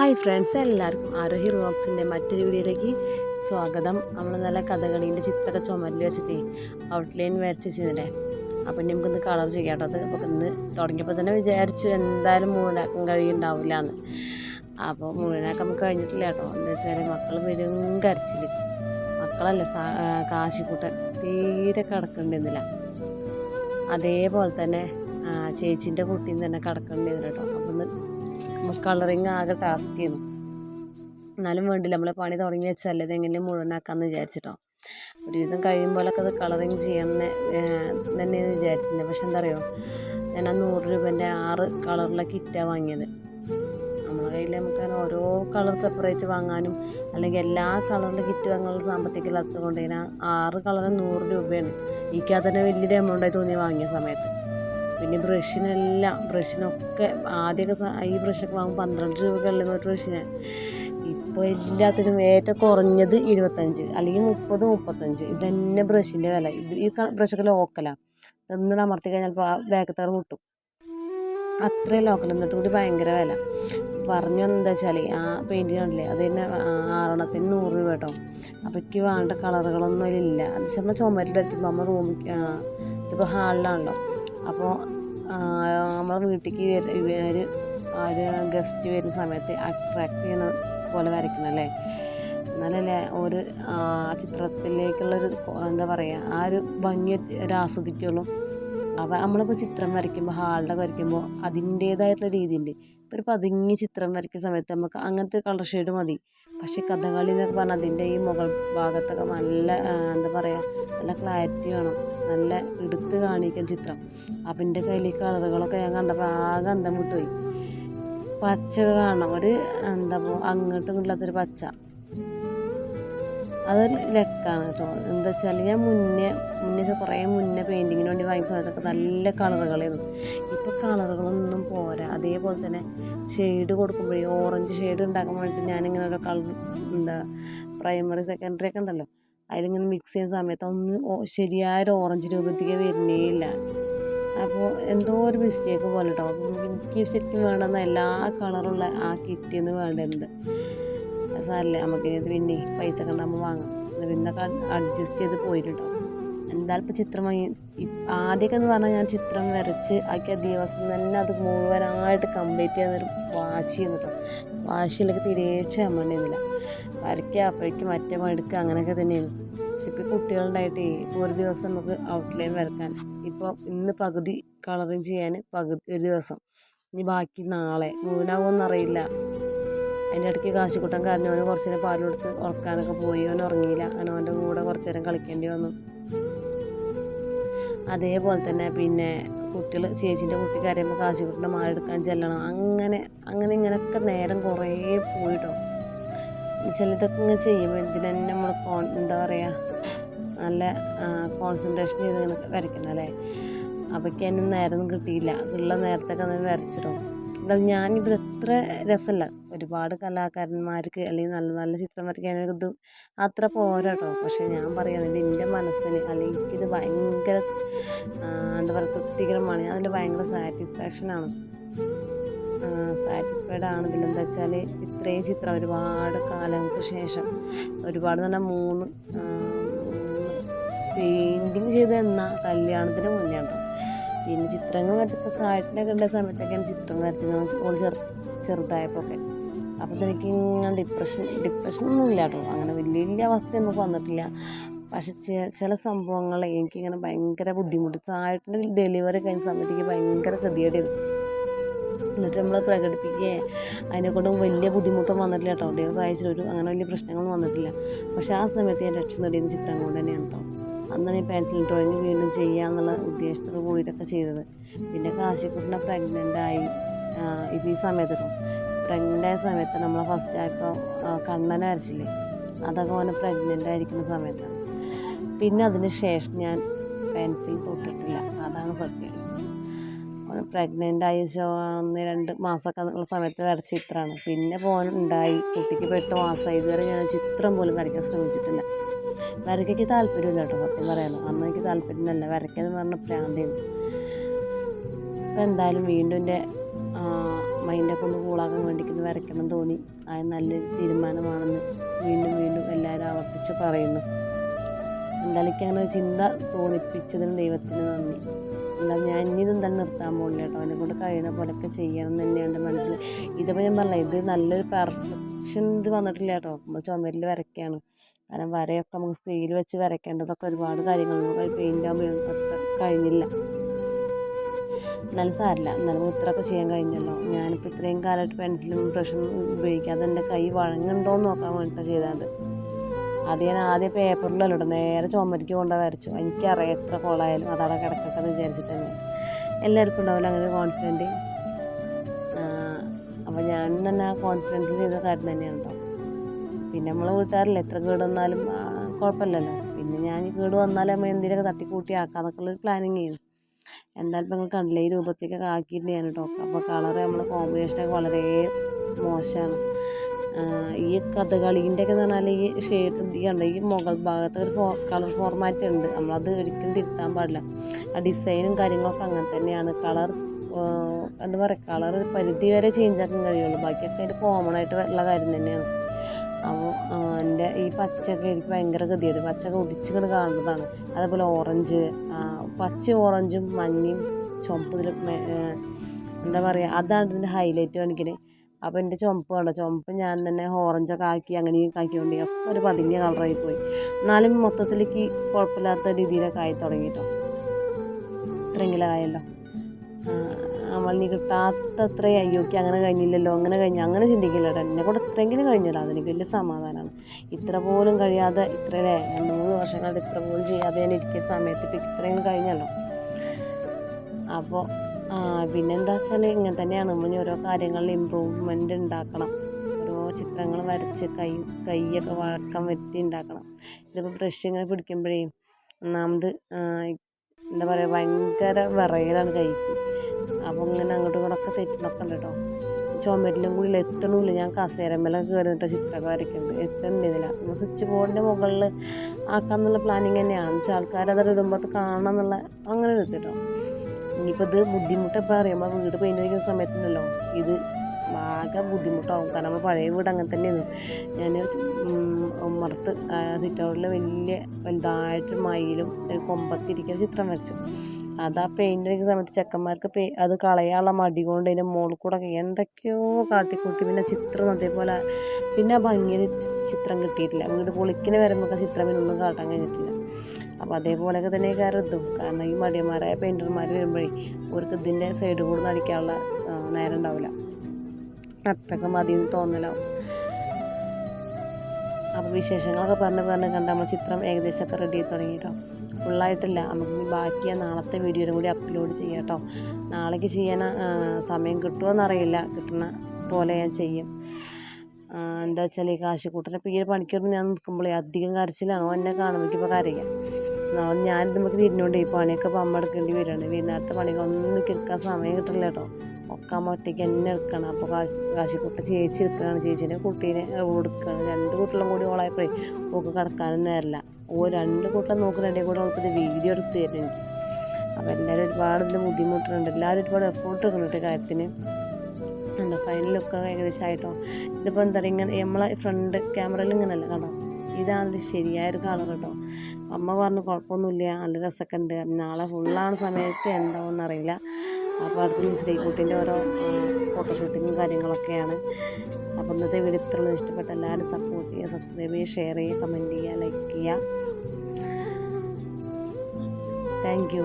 Hi friends എല്ലാവർക്കും ആരോഹി റോക്സിന്റെ മറ്റൊരു വീഡിയോയിലേക്ക് സ്വാഗതം. നമ്മൾ നല്ല കഥകളീന്റെ ചിത്രമൊക്കെ ചുമരിൽ വെച്ചിട്ടേ ഔട്ട്ലൈൻ വരച്ച് വെച്ചിരുന്നില്ലേ? അപ്പം നമുക്കൊന്ന് കളർ ചെയ്യാം കേട്ടോ അത് അപ്പോൾ ഇന്ന് തുടങ്ങിയപ്പോൾ തന്നെ വിചാരിച്ചു എന്തായാലും മുഴുവനാക്കാൻ കഴിയുണ്ടാവില്ല എന്ന്. അപ്പോൾ മുഴുവനാക്കാൻ നമുക്ക് കഴിഞ്ഞിട്ടില്ല കേട്ടോ. എന്താ വെച്ചാൽ മക്കൾ വരും കരച്ചിൽ മക്കളല്ല കാശിക്കൂട്ടൻ. തീരെ കിടക്കേണ്ടിരുന്നില്ല. അതേപോലെ തന്നെ ചേച്ചീന്റെ കുട്ടിയും തന്നെ കിടക്കണ്ടിരുന്നില്ല കേട്ടോ. അപ്പം കളറിങ് ആകെ ടാസ്ക് ചെയ്യുന്നു. എന്നാലും വേണ്ടില്ല നമ്മൾ പണി തുടങ്ങി വെച്ചാൽ ഇതെങ്ങനെ മുഴുവനാക്കാമെന്ന് വിചാരിച്ചിട്ടോ. ഒരുവിധം കഴിയുമ്പോഴൊക്കെ അത് കളറിങ് ചെയ്യാമെന്ന് തന്നെയെന്ന് വിചാരിച്ചില്ല പക്ഷെ എന്താ പറയുക ഞാൻ ആ നൂറ് രൂപേന്റെ ആറ് കളറിലെ കിറ്റാണ് വാങ്ങിയത്. നമ്മളെ കയ്യിൽ നമുക്ക് ഓരോ കളർ സെപ്പറേറ്റ് വാങ്ങാനും അല്ലെങ്കിൽ എല്ലാ കളറിലെ കിറ്റ് വാങ്ങാനുള്ള സാമ്പത്തികമില്ലാത്തത് കൊണ്ട് ഞാൻ ആറ് കളറ് നൂറ് രൂപയാണ്. എനിക്കത് തന്നെ വലിയൊരു എമൗണ്ടായി തോന്നി വാങ്ങിയ സമയത്ത്. പിന്നെ ബ്രഷിനെല്ലാം ബ്രഷിനൊക്കെ ആദ്യമൊക്കെ ഈ ബ്രഷൊക്കെ വാങ്ങുമ്പോൾ പന്ത്രണ്ട് രൂപകളിൽ ഒരു ബ്രഷിന്? ഇപ്പോൾ എല്ലാത്തിനും ഏറ്റവും കുറഞ്ഞത് ഇരുപത്തഞ്ച് അല്ലെങ്കിൽ മുപ്പത് മുപ്പത്തഞ്ച്. ഇതന്നെ ബ്രഷിന്റെ വില. ഇത് ഈ ബ്രഷൊക്കെ ലോക്കലാണ് ഇതൊന്നും അമർത്തി കഴിഞ്ഞാൽ ചിലപ്പോൾ ആ ബാക്കത്തവർ മുട്ടും. അത്രയും ലോക്കൽ എന്നിട്ട് കൂടി ഭയങ്കര വില. പറഞ്ഞു എന്താ വെച്ചാൽ ആ പെയിന്റ് കണ്ടില്ലേ? അത് തന്നെ ആറെണ്ണത്തിന് നൂറ് രൂപ കേട്ടോ. അപ്പോൾ എനിക്ക് വേണ്ട കളറുകളൊന്നും അതിലില്ല. അത് നമ്മൾ ചുമരിൽ വയ്ക്കുമ്പോൾ നമ്മൾ റൂമിൽ ഇതിപ്പോൾ ഹാളിലാണല്ലോ. അപ്പോൾ നമ്മളെ വീട്ടിലേക്ക് ഇവർ ഒരു ഗസ്റ്റ് വരുന്ന സമയത്ത് അട്രാക്ട് ചെയ്യുന്ന പോലെ വരയ്ക്കണല്ലേ എന്നാലല്ലേ ഒരു ചിത്രത്തിലേക്കുള്ളൊരു എന്താ പറയുക ആ ഒരു ഭംഗി ഒരു ആസ്വദിക്കുള്ളൂ. അപ്പോൾ നമ്മളിപ്പോൾ ചിത്രം വരയ്ക്കുമ്പോൾ ഹാളിലൊക്കെ വരയ്ക്കുമ്പോൾ അതിന്റേതായിട്ടുള്ള രീതിയുണ്ട്. ഇപ്പോൾ ഒരു പതുങ്ങിയ ചിത്രം വരയ്ക്കുന്ന സമയത്ത് നമുക്ക് അങ്ങനത്തെ കളർ ഷെയ്ഡ് മതി. പക്ഷേ കഥകളി എന്നൊക്കെ പറഞ്ഞാൽ അതിന്റെ ഈ മുകൾ ഭാഗത്തൊക്കെ നല്ല എന്താ പറയുക നല്ല ക്ലാരിറ്റി വേണം. നല്ല എടുത്ത് കാണിക്കുന്ന ചിത്രം. അപ്പം കയ്യിൽ കളറുകളൊക്കെ ഞാൻ കണ്ടപ്പോൾ ആകെ അന്തം വിട്ടുപോയി. പച്ച കാണണം ഒരു എന്താ അങ്ങോട്ടും ഇല്ലാത്തൊരു പച്ച. അതൊരു ലക്കാണ് കേട്ടോ. എന്താ വെച്ചാൽ ഞാൻ മുന്നേ മുന്നേ കുറേ മുന്നേ പെയിന്റിങ്ങിന് വേണ്ടി വാങ്ങിച്ച സമയത്തൊക്കെ നല്ല കളറുകളായിരുന്നു. ഇപ്പോൾ കളറുകളൊന്നും പോരാ. അതേപോലെ തന്നെ ഷെയ്ഡ് കൊടുക്കുമ്പോഴേ ഓറഞ്ച് ഷെയ്ഡ് ഉണ്ടാക്കാൻ വേണ്ടിയിട്ട് ഞാനിങ്ങനെ ഓരോ കളർ എന്താ പ്രൈമറി സെക്കൻഡറി ഒക്കെ ഉണ്ടല്ലോ. അതിലിങ്ങനെ മിക്സ് ചെയ്യുന്ന സമയത്ത് ഒന്നും ശരിയായ ഒരു ഓറഞ്ച് രൂപത്തിലേക്ക് വരുന്നേ ഇല്ല. അപ്പോൾ എന്തോ ഒരു മിസ്റ്റേക്ക് പോലെ കേട്ടോ എനിക്ക് ശരിക്കും വേണ്ടുന്ന എല്ലാ കളറുള്ള ആ കിറ്റിന്ന് വേണ്ടത്. സാറില്ല നമുക്ക് ഇത് പിന്നെ പൈസ കണ്ടാകുമ്പോൾ വാങ്ങാം. പിന്നൊക്കെ അഡ്ജസ്റ്റ് ചെയ്ത് പോയിട്ടുണ്ടോ എന്തായാലും ഇപ്പോൾ ചിത്രം വാങ്ങി ആദ്യമൊക്കെ എന്ന് പറഞ്ഞാൽ ഞാൻ ചിത്രം വരച്ച് ആക്കിയ ദിവസം തന്നെ അത് മുഴുവനായിട്ട് കംപ്ലീറ്റ് ചെയ്യുന്നൊരു വാശിയെന്ന് കേട്ടോ വാശിയിലൊക്കെ തീരെ ക്ഷമണ്ടിരുന്നില്ല വരയ്ക്കുക അപ്പോഴേക്കും മറ്റേ മടുക്കുക അങ്ങനെയൊക്കെ തന്നെയാണ്. പക്ഷെ ഇപ്പോൾ കുട്ടികളുണ്ടായിട്ട് ഒരു ദിവസം നമുക്ക് ഔട്ട്ലൈൻ വരക്കാൻ ഇപ്പോൾ ഇന്ന് പകുതി കളറിങ് ചെയ്യാൻ പകുതി ഒരു ദിവസം. ഇനി ബാക്കി നാളെ. മൂന്നാകുമെന്നറിയില്ല അതിന്റെ ഇടയ്ക്ക് കാശിക്കുട്ടൻ കരഞ്ഞവന് കുറച്ച് നേരം പാൽ കൊടുത്ത് ഉറക്കാനൊക്കെ പോയി. അവൻ ഉറങ്ങിയില്ല. അങ്ങനെ അവന്റെ കൂടെ കുറച്ച് നേരം കളിക്കേണ്ടി വന്നു. അതേപോലെ തന്നെ പിന്നെ കുട്ടികൾ ചേച്ചീന്റെ കുട്ടി കരയുമ്പോൾ കാശിക്കുട്ടന്റെ മാലെടുക്കാൻ ചെല്ലണം. അങ്ങനെ അങ്ങനെ ഇങ്ങനെയൊക്കെ നേരം കുറേ പോയിട്ടോ. ചിലതൊക്കെ ഇങ്ങനെ ചെയ്യുമ്പോൾ ഇതിൽ തന്നെ നമ്മൾ കോൺ എന്താ പറയുക നല്ല കോൺസെൻട്രേഷൻ ചെയ്ത് ഇങ്ങനെ വരയ്ക്കണം അല്ലേ? അപ്പോഴേക്കും അതിന് നേരം കിട്ടിയില്ല. ഉള്ള നേരത്തൊക്കെ അതിന് വരച്ചിടും. എന്നാൽ ഞാനിത് എത്ര രസമല്ല ഒരുപാട് കലാകാരന്മാർക്ക് അല്ലെങ്കിൽ നല്ല നല്ല ചിത്രം വരയ്ക്കാനൊക്കെ ഇത് അത്ര പോരാ കേട്ടോ പക്ഷേ ഞാൻ പറയുന്നത് എന്റെ മനസ്സിന് അല്ലെങ്കിൽ എനിക്കിത് ഭയങ്കര എന്താ പറയുക തൃപ്തികരമാണ്. ഞാൻ അതിൽ ഭയങ്കര സാറ്റിസ്ഫാക്ഷനാണ് സാറ്റിസ്ഫൈഡ് ആണ്. ഇതിലെന്താ വെച്ചാൽ ഇത്രയും ചിത്രം ഒരുപാട് കാലങ്ങൾക്ക് ശേഷം ഒരുപാട് തന്നെ മൂന്ന് പെയിന്റിങ് ചെയ്ത് എന്നാ കല്യാണത്തിന് മുന്നേ ഉണ്ടാവും പിന്നെ ചിത്രങ്ങൾ വരച്ചപ്പോൾ സാറ്റിനൊക്കെ ഉള്ള സമയത്തൊക്കെയാണ് ചിത്രം വരച്ചിരുന്നു ഓൾ ചെറു ചെറുതായപ്പോൾ ഒക്കെ അപ്പോൾ എനിക്ക് ഇങ്ങനെ ഡിപ്രഷൻ ഡിപ്രഷനൊന്നും ഇല്ല കേട്ടോ അങ്ങനെ വലിയ വലിയ അവസ്ഥ നമുക്ക് വന്നിട്ടില്ല. പക്ഷെ ചില സംഭവങ്ങൾ എനിക്കിങ്ങനെ ഭയങ്കര ബുദ്ധിമുട്ട്. താഴെ ഡെലിവറി കഴിഞ്ഞ സമയത്തേക്ക് ഭയങ്കര ഗതികേടായിരുന്നു എന്നിട്ട് നമ്മൾ പ്രകടിപ്പിക്കുകയും. അതിനെക്കൊണ്ടും വലിയ ബുദ്ധിമുട്ടും വന്നിട്ടില്ല കേട്ടോ ദൈവം സഹായിച്ചിട്ടൊരു അങ്ങനെ വലിയ പ്രശ്നങ്ങളൊന്നും വന്നിട്ടില്ല. പക്ഷേ ആ സമയത്ത് ഞാൻ രക്ഷ നേടിയ ചിത്രം കൊണ്ട് തന്നെയാണ് കേട്ടോ അന്നാണ് ഈ പെൻസിൽ ഡ്രോയിങ് വീണ്ടും ചെയ്യാമെന്നുള്ള ഉദ്ദേശത്തോട് കൂടിയിട്ടൊക്കെ ചെയ്തത്. പിന്നെ കാശിക്കുട്ടിനെ പ്രഗ്നന്റ് ആയി. ഈ സമയത്തിനും പ്രഗ്നന്റായ സമയത്ത് നമ്മൾ ഫസ്റ്റ് ആയപ്പോൾ കണ്ണനെ വരച്ചില്ലേ അതൊക്കെ ഓനെ പ്രഗ്നന്റ് ആയിരിക്കുന്ന സമയത്താണ് പിന്നെ അതിന് ശേഷം ഞാൻ പെൻസിൽ തൊട്ടിട്ടില്ല അതാണ് സത്യം. ഓന് പ്രഗ്നന്റ് ആയ ഒന്ന് രണ്ട് മാസമൊക്കെ ഉള്ള സമയത്ത് വരച്ച ചിത്രമാണ്. പിന്നെ പോകാൻ ഉണ്ടായി. കുട്ടിക്ക് പെട്ട് മാസമായി. ഇതുവരെ ഞാൻ ചിത്രം പോലും വരയ്ക്കാൻ ശ്രമിച്ചിട്ടില്ല. വരയ്ക്കയ്ക്ക് താല്പര്യമില്ല കേട്ടോ സത്യം പറയാലോ അന്ന് എനിക്ക് താല്പര്യമല്ല വരയ്ക്കാന്ന് പറഞ്ഞ പ്രാന്തി അപ്പം എന്തായാലും വീണ്ടും എന്റെ മൈൻഡൊക്കെ ഒന്ന് കൂളാക്കാൻ വേണ്ടിക്കൊന്ന് വരയ്ക്കണം തോന്നി. അത് നല്ലൊരു തീരുമാനമാണെന്ന് വീണ്ടും വീണ്ടും എല്ലാവരും ആവർത്തിച്ച് പറയുന്നു. എന്തായാലും അങ്ങനെ ഒരു ചിന്ത തോന്നിപ്പിച്ചതിന് ദൈവത്തിന് നന്ദി. എന്താ ഞാൻ ഇനി തന്നെ നിർത്താൻ പോകില്ല കേട്ടോ. എന്നെ കൊണ്ട് കഴിയുന്ന പോലെയൊക്കെ ചെയ്യണം എന്ന് തന്നെയാണ് എന്റെ മനസ്സിൽ ഇതിപ്പോൾ ഞാൻ പറഞ്ഞില്ല ഇത് നല്ലൊരു പെർഫെക്ഷൻ ഇത് വന്നിട്ടില്ല കേട്ടോ. നമ്മൾ ചുമരിൽ വരയ്ക്കുകയാണ് കാരണം വരയൊക്കെ നമുക്ക് സ്കെയിൽ വെച്ച് വരയ്ക്കേണ്ടതൊക്കെ ഒരുപാട് കാര്യങ്ങളുണ്ട് പെയിന്റ് ആകുമ്പോൾ കഴിഞ്ഞില്ല. എന്നാലും സാരില്ല. എന്നാലും ഇത്രയൊക്കെ ചെയ്യാൻ കഴിഞ്ഞല്ലോ. ഞാനിപ്പോൾ ഇത്രയും കാലമായിട്ട് പെൻസിലും ബ്രഷും ഉപയോഗിക്കാതെ എന്റെ കൈ വഴങ്ങുണ്ടോ എന്ന് നോക്കാൻ വേണ്ടിയിട്ടാണ് ചെയ്തത്. അത് ഞാൻ ആദ്യം പേപ്പറിലല്ല ഇടും നേരെ ചുമരിക്ക് കൊണ്ടുപോയി വരച്ചു. എനിക്കറിയാം എത്ര കോളായാലും അതവിടെ കിടക്കട്ടെ എന്ന് വിചാരിച്ചിട്ട് തന്നെ എല്ലാവർക്കും ഉണ്ടാവില്ല അങ്ങനെ ഒരു കോൺഫിഡന്റ് അപ്പോൾ ഞാൻ തന്നെ ആ കോൺഫിഡൻസിൽ ചെയ്ത കാര്യം തന്നെയാണ് കേട്ടോ പിന്നെ നമ്മളെ വീട്ടുകാരല്ലേ? എത്ര കേട് വന്നാലും കുഴപ്പമില്ലല്ലോ. പിന്നെ ഞാൻ കീട് വന്നാലും നമ്മൾ എന്തെങ്കിലുമൊക്കെ തട്ടിക്കൂട്ടി ആക്കാന്നൊക്കെ ഉള്ളൊരു പ്ലാനിങ് ചെയ്യുന്നു എന്തായാലും ഇപ്പം നിങ്ങൾ കണ്ടില്ല ഈ രൂപത്തേക്കൊക്കെ ആക്കിയിട്ട് ഞാൻ കേട്ടോ. അപ്പോൾ കളർ നമ്മൾ കോമ്പിനേഷനൊക്കെ വളരെ മോശമാണ് ഈ കഥകളീന്റെ ഒക്കെ എന്ന് പറഞ്ഞാൽ ഈ ഷെയ്ഡ് ഇത് കണ്ട ഈ മുകൾ ഭാഗത്ത് ഒരു ഫോ കളർ ഫോർമാറ്റ് ഉണ്ട്. നമ്മളത് ഒരിക്കലും തിരുത്താൻ പാടില്ല. ആ ഡിസൈനും കാര്യങ്ങളൊക്കെ അങ്ങനെ തന്നെയാണ്. കളർ എന്താ പറയുക കളർ പരിധി വരെ ചേഞ്ച് ആക്കാൻ കഴിയുള്ളൂ. ബാക്കിയൊക്കെ അതിന്റെ കോമൺ ആയിട്ട് ഉള്ള കാര്യം തന്നെയാണ്. അപ്പോൾ എന്റെ ഈ പച്ചയൊക്കെ എനിക്ക് ഭയങ്കര ഗതിയാണ് പച്ചയൊക്കെ ഉദിച്ചിങ്ങനെ കാണുന്നതാണ്. അതേപോലെ ഓറഞ്ച് പച്ച ഓറഞ്ചും മഞ്ഞയും ചുമപ്പ് ഇതിൽ എന്താ പറയുക അതാണ് ഇതിന്റെ ഹൈലൈറ്റ് കാണിക്കൽ. അപ്പോൾ എന്റെ ചുമപ്പ് കണ്ടോ? ചുമപ്പ് ഞാൻ തന്നെ ഓറഞ്ചൊക്കെ ആക്കി അങ്ങനെ ആക്കിക്കൊണ്ട് ഒക്കെ ഒരു പതിഞ്ഞ കളറായി പോയി. എന്നാലും മൊത്തത്തിലേക്ക് കുഴപ്പമില്ലാത്ത രീതിയിലൊക്കെ ആയി തുടങ്ങി കേട്ടോ. ഇത്രയെങ്കിലും ആയല്ലോ. നമ്മളിനി കിട്ടാത്ത അത്ര അയ്യോക്ക് അങ്ങനെ കഴിഞ്ഞില്ലല്ലോ അങ്ങനെ കഴിഞ്ഞു. അങ്ങനെ ചിന്തിക്കില്ല കേട്ടോ എന്നെ കൂടെ ഇത്രയെങ്കിലും കഴിഞ്ഞല്ലോ. അതെനിക്ക് വലിയ സമാധാനമാണ്. ഇത്ര പോലും കഴിയാതെ ഇത്ര അല്ലേ? രണ്ട് മൂന്ന് വർഷങ്ങളായിട്ട് ഇത്ര പോലും ചെയ്യാതെ ഞാൻ ഇരിക്കുന്ന സമയത്ത് ഇത്രയെങ്കിലും കഴിഞ്ഞല്ലോ. അപ്പോൾ പിന്നെന്താ വെച്ചാൽ ഇങ്ങനെ തന്നെയാണ്. നമ്മൾ ഓരോ കാര്യങ്ങളിൽ ഇമ്പ്രൂവ്മെന്റ് ഉണ്ടാക്കണം. ഓരോ ചിത്രങ്ങൾ വരച്ച് കൈ കൈയൊക്കെ വഴക്കം വരുത്തി ഉണ്ടാക്കണം. ഇതിപ്പോൾ ബ്രഷ് ഇങ്ങനെ പിടിക്കുമ്പോഴേ ഒന്നാമത് എന്താ പറയുക ഭയങ്കര വിറയലാണ് കൈക്ക്. അപ്പോൾ ഇങ്ങനെ അങ്ങോട്ടും ഇങ്ങോട്ടൊക്കെ തെറ്റിനൊക്കെ ഉണ്ട് കേട്ടോ ചുമരിലും കൂടി എത്തണമില്ല ഞാൻ കസേരമ്മലൊക്കെ കയറിയിട്ട് ചിത്രമൊക്കെ വരയ്ക്കുന്നത് എത്തണില്ല. നമ്മൾ സ്വിച്ച് ബോർഡിന്റെ മുകളിൽ ആക്കാന്നുള്ള പ്ലാനിങ് തന്നെയാണ്. വെച്ചാൽ ആൾക്കാർ അത് ഇടുമ്പോൾ കാണണം എന്നുള്ള അങ്ങനെ എടുത്തിട്ടോ ഇനിയിപ്പോൾ ഇത് ബുദ്ധിമുട്ടൊക്കെ അറിയുമ്പോൾ വീട് പെയിന്റ് അടിക്കുന്ന സമയത്തുണ്ടല്ലോ. ഇത് ആകെ ബുദ്ധിമുട്ടാവും. കാരണം നമ്മൾ പഴയ വീട് അങ്ങനെ തന്നെയായിരുന്നു ഞാൻ ഉമ്മർത്ത് സിറ്റ് വലിയ വലുതായിട്ട് മയിലും കൊമ്പത്തിരിക്കുന്ന ചിത്രം വരച്ചു. അത് ആ പെയിന്റ് അടിക്കുന്ന സമയത്ത് ചെക്കന്മാർക്ക് പേ അത് കളയാനുള്ള മടി കൊണ്ട് അതിന്റെ മുകളിൽ കൂടെ എന്തൊക്കെയോ കാട്ടിക്കൂട്ടി. പിന്നെ ചിത്രം അതേപോലെ പിന്നെ ആ ഭംഗിയിൽ ചിത്രം കിട്ടിയിട്ടില്ല. വീട് പൊളിക്കിന് വരുമ്പോൾ ചിത്രം പിന്നെ ഒന്നും കാട്ടാൻ കഴിഞ്ഞിട്ടില്ല. അപ്പോൾ അതേപോലെയൊക്കെ തന്നെ കാര്യം ഇതും. കാരണം ഈ മടിയന്മാരായ പെയിന്റർമാർ വരുമ്പോഴേ അവർക്ക് ഇതിന്റെ സൈഡ് കൂടെ നടിക്കാനുള്ള നേരം ഉണ്ടാവില്ല. അത്രയൊക്കെ മതി എന്ന് തോന്നലാവും. അപ്പോൾ വിശേഷങ്ങളൊക്കെ പറഞ്ഞ് പറഞ്ഞ് കണ്ട് നമ്മൾ ചിത്രം ഏകദേശമൊക്കെ റെഡി ആയി തുടങ്ങി കേട്ടോ ഫുള്ളായിട്ടില്ല നമുക്ക് ബാക്കി നാളത്തെ വീഡിയോയിലും കൂടി അപ്ലോഡ് ചെയ്യാം കേട്ടോ നാളേക്ക് ചെയ്യാൻ സമയം കിട്ടുമോയെന്നറിയില്ല കിട്ടുന്ന പോലെ ഞാൻ ചെയ്യും. എന്താ വെച്ചാൽ ഈ കാശിക്കൂട്ടനെ ഇപ്പോൾ ഈ ഞാൻ നിൽക്കുമ്പോഴേ അധികം കരച്ചിലാണ്. എന്നെ കാണുമ്പോൾ ഇപ്പോൾ കരയാം. ഞാൻ നമുക്ക് തിരിഞ്ഞുകൊണ്ട് ഈ പണിയൊക്കെ പമ്പെടുക്കേണ്ടി വരികയാണ്. വൈകുന്നേരത്തെ പണിയൊക്കെ ഒന്നും എനിക്ക് സമയം കിട്ടില്ല കേട്ടോ. ഒക്കെ അമ്മ ഒറ്റയ്ക്ക് തന്നെ എടുക്കണം അപ്പോൾ കാശി കാശിക്കുട്ട ചേച്ചി എടുക്കുകയാണ് ചേച്ചീന്റെ കുട്ടീനെ കൊടുക്കണം രണ്ട് കുട്ടികളും കൂടി ഓളായപ്പോഴേ ഓക്ക് കിടക്കാനും നേരില്ല. ഓ രണ്ട് കുട്ടികളും നോക്കി രണ്ടേ കൂടെ ഓൾക്കത് വീഡിയോ എടുത്ത് തരുന്നു എനിക്ക് അപ്പോൾ എല്ലാവരും ഒരുപാട് ഇതിൽ ബുദ്ധിമുട്ടുണ്ട് എല്ലാവരും ഒരുപാട് എഫോർട്ട് എടുക്കുന്നുണ്ട് കാര്യത്തിന്. എന്താ ഫൈനലൊക്കെ ഏകദേശം ആയിട്ടോ? ഇതിപ്പോൾ എന്താ പറയുക ഇങ്ങനെ നമ്മളെ ഫ്രണ്ട് ക്യാമറയിൽ ഇങ്ങനെയല്ല കേട്ടോ? ഇതാണ് ശരിയായൊരു കളർ കേട്ടോ? അമ്മ പറഞ്ഞു കുഴപ്പമൊന്നുമില്ല. നല്ല രസമൊക്കെ ഉണ്ട്. നാളെ ഫുള്ളാണ് സമയത്ത് എന്താണെന്നറിയില്ല അപ്പോൾ അടുത്ത് ശ്രീകുട്ടിന്റെ ഓരോ ഫോട്ടോഷൂട്ടിങ്ങും കാര്യങ്ങളൊക്കെയാണ്. അപ്പോൾ ഇന്നത്തെ വീഡിയോ ഇത്രയുള്ള ഇഷ്ടപ്പെട്ട എല്ലാവരും സപ്പോർട്ട് ചെയ്യുക സബ്സ്ക്രൈബ് ചെയ്യുക ഷെയർ ചെയ്യുക കമന്റ് ചെയ്യുക ലൈക്ക് ചെയ്യുക. Thank you